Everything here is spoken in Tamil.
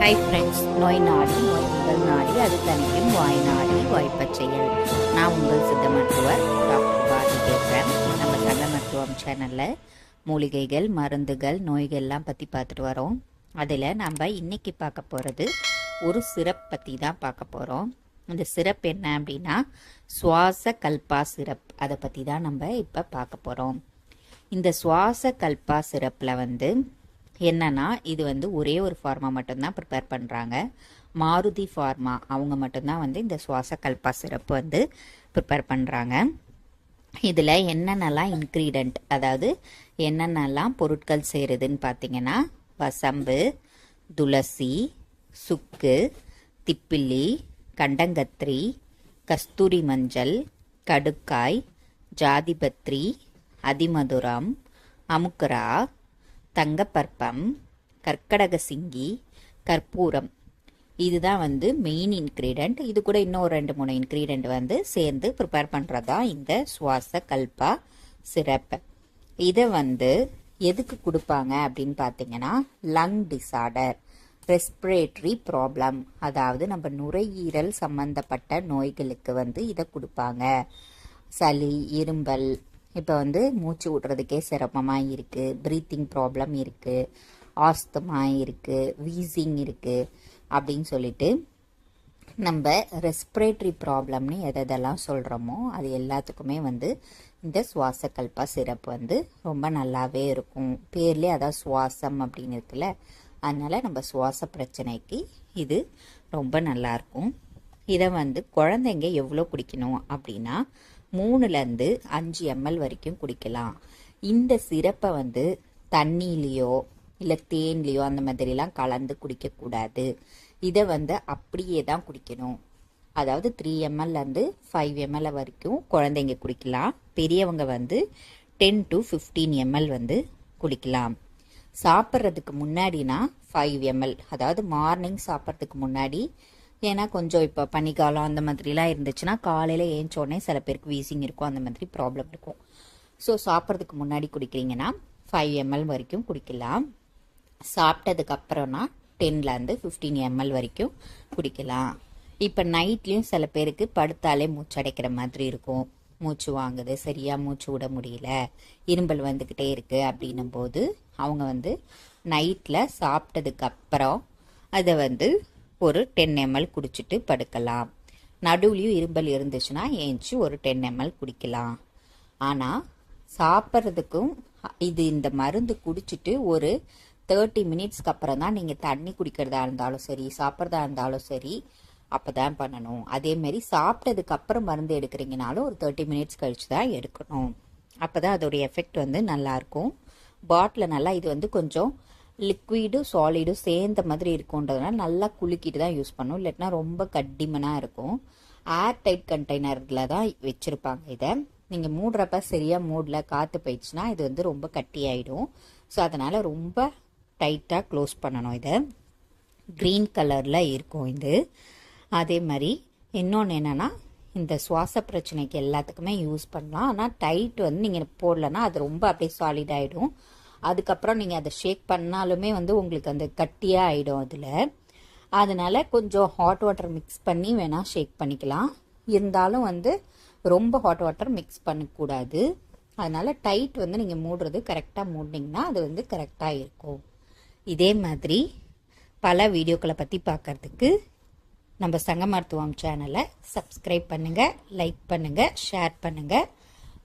ஹை ஃப்ரெண்ட்ஸ் நோய் நாடி நோய் முதல் நாடி அது தனிக்கும் வாய் நாடி வாய்ப்பச் செயல் நான் உங்கள் சித்த மருத்துவர் டாக்டர் பாரதி பேசுகிறேன் நம்ம சங்க மருத்துவம் சேனலில் மூலிகைகள் மருந்துகள் நோய்கள்லாம் பற்றி பார்த்துட்டு வரோம். அதில் நம்ம இன்னைக்கு பார்க்க போகிறது ஒரு சிரப் பற்றி தான் பார்க்க போகிறோம் இந்த சிரப் என்ன அப்படின்னா சுவாச கல்பா சிரப் அதை பற்றி தான் நம்ம இப்போ பார்க்க போகிறோம் இந்த சுவாச கல்பா சிரப்பில் வந்து என்னன்னா இது வந்து ஒரே ஒரு ஃபார்மா மட்டும்தான் ப்ரிப்பேர் பண்ணுறாங்க மாருதி ஃபார்மா அவங்க மட்டும்தான் வந்து இந்த சுவாச கல்பா சிறப்பு வந்து ப்ரிப்பேர் பண்ணுறாங்க இதில் என்னென்னலாம் இன்க்ரீடியன்ட் அதாவது என்னென்னலாம் பொருட்கள் சேருதுன்னு பார்த்தீங்கன்னா வசம்பு துளசி சுக்கு திப்பிலி கண்டங்கத்திரி கஸ்தூரி மஞ்சள் கடுக்காய் ஜாதிபத்ரி அதிமதுரம் அமுக்கரா தங்கப்பற்பம் கற்கடக சிங்கி கற்பூரம். இதுதான் வந்து மெயின் இன்க்ரீடியன்ட் இது கூட இன்னும் ஒரு ரெண்டு மூணு இன்க்ரீடியன்ட் வந்து சேர்ந்து ப்ரிப்பேர் பண்ணுறது தான் இந்த சுவாச கல்பா சிரப் இதை வந்து எதுக்கு கொடுப்பாங்க அப்படின்னு பார்த்தீங்கன்னா லங் டிசார்டர் ரெஸ்பிரேட்டரி ப்ராப்ளம் அதாவது நம்ம நுரையீரல் சம்பந்தப்பட்ட நோய்களுக்கு வந்து இதை கொடுப்பாங்க. சளி இரும்பல் இப்போ வந்து மூச்சு விடுறதுக்கே சிரமமாக இருக்குது ப்ரீத்திங் ப்ராப்ளம் இருக்குது ஆஸ்தமா இருக்குது வீசிங் இருக்குது அப்படின்னு சொல்லிட்டு நம்ம ரெஸ்பிரேட்டரி ப்ராப்ளம்னு எதை எதெல்லாம் சொல்கிறோமோ அது எல்லாத்துக்குமே வந்து இந்த சுவாச கல்பா சிறப்பு வந்து ரொம்ப நல்லாவே இருக்கும். பேர்லேயே அதான் சுவாசம் அப்படின்னு இருக்குல்ல. அதனால் நம்ம சுவாச பிரச்சனைக்கு இது ரொம்ப நல்லாயிருக்கும் இதை வந்து குழந்தைங்க எவ்வளோ குடிக்கணும் அப்படின்னா மூணுலேருந்து அஞ்சு எம்எல் வரைக்கும் குடிக்கலாம். இந்த சிரப்பை வந்து தண்ணியிலையோ இல்லை தேன்லேயோ அந்த மாதிரிலாம் கலந்து குடிக்கக்கூடாது. இதை வந்து அப்படியே தான் குடிக்கணும். அதாவது த்ரீ எம்எல்லேருந்து ஃபைவ் எம்எல் வரைக்கும் குழந்தைங்க குடிக்கலாம். பெரியவங்க வந்து டென் டு ஃபிஃப்டீன் எம்எல் வந்து குடிக்கலாம். சாப்பிட்றதுக்கு முன்னாடினா ஃபைவ் எம்எல் அதாவது மார்னிங் சாப்பிட்றதுக்கு முன்னாடி ஏன்னா கொஞ்சம் இப்போ பனிக்காலம் அந்த மாதிரிலாம் இருந்துச்சுன்னா காலையில் ஏஞ்சோடனே சில பேருக்கு வீசிங் இருக்கும் அந்த மாதிரி ப்ராப்ளம் இருக்கும். ஸோ சாப்பிட்றதுக்கு முன்னாடி குடிக்கிறீங்கன்னா ஃபைவ் எம்எல் வரைக்கும் குடிக்கலாம். சாப்பிட்டதுக்கப்புறம்னா டென்லேருந்து ஃபிஃப்டீன் எம்எல் வரைக்கும் குடிக்கலாம். இப்போ நைட்லேயும் சில பேருக்கு படுத்தாலே மூச்சடைக்கிற மாதிரி இருக்கும். மூச்சு வாங்குது சரியாக மூச்சு விட முடியல இரும்பல் வந்துக்கிட்டே இருக்குது அப்படின்னும் போது அவங்க வந்து நைட்டில் சாப்பிட்டதுக்கப்புறம் அதை வந்து ஒரு டென் எம்எல் குடிச்சிட்டு படுக்கலாம். நடுவுலையும் இரும்பல் இருந்துச்சுன்னா ஏஞ்சி ஒரு டென் எம்எல் குடிக்கலாம். ஆனால் சாப்பிட்றதுக்கும் இது இந்த மருந்து குடிச்சிட்டு ஒரு தேர்ட்டி மினிட்ஸ்க்கு அப்புறம் தான் நீங்கள் தண்ணி குடிக்கிறதா இருந்தாலும் சரி சாப்பிட்றதா இருந்தாலும் சரி அப்போ தான் பண்ணணும் அதேமாரி சாப்பிட்டதுக்கு அப்புறம் மருந்து எடுக்கிறீங்கனாலும் ஒரு தேர்ட்டி மினிட்ஸ் கழித்து தான் எடுக்கணும். அப்போ தான் அதோடைய எஃபெக்ட் வந்து நல்லாயிருக்கும் பாட்டில் நல்லா இது வந்து கொஞ்சம் லிக்விடும் சாலிடும் சேர்ந்த மாதிரி இருக்குன்றதுனால நல்லா குலுக்கிட்டு தான் யூஸ் பண்ணும். இல்லாட்டினா ரொம்ப கட்டிமனாக இருக்கும். ஏர் டைட் கண்டெய்னரில் தான் வச்சுருப்பாங்க இதை. நீங்கள் மூடுறப்ப சரியாக மூடில் காற்று போயிடுச்சுன்னா இது வந்து ரொம்ப கட்டி ஆகிடும் ஸோ அதனால் ரொம்ப டைட்டாக க்ளோஸ் பண்ணணும் இதை. க்ரீன் கலரில் இருக்கும் இது. அதே மாதிரி இன்னொன்று என்னென்னா இந்த சுவாச பிரச்சனைக்கு எல்லாத்துக்குமே யூஸ் பண்ணலாம். ஆனால் டைட் வந்து நீங்கள் போடலன்னா அது ரொம்ப அப்படியே சாலிட் ஆகிடும் அதுக்கப்புறம் நீங்கள் அதை ஷேக் பண்ணாலுமே வந்து உங்களுக்கு அந்த கட்டியாக ஆகிடும் அதில். அதனால் கொஞ்சம் ஹாட் வாட்டர் மிக்ஸ் பண்ணி வேணால் ஷேக் பண்ணிக்கலாம். இருந்தாலும் வந்து ரொம்ப ஹாட் வாட்டர் மிக்ஸ் பண்ணக்கூடாது அதனால் டைட் வந்து நீங்கள் மூடுறது கரெக்டாக மூடினீங்கன்னா அது வந்து கரெக்டாக இருக்கும். இதே மாதிரி பல வீடியோக்களை பற்றி பார்க்கறதுக்கு நம்ம சங்க மருத்துவம் சேனலை சப்ஸ்கிரைப் பண்ணுங்கள் லைக் பண்ணுங்கள் ஷேர் பண்ணுங்கள்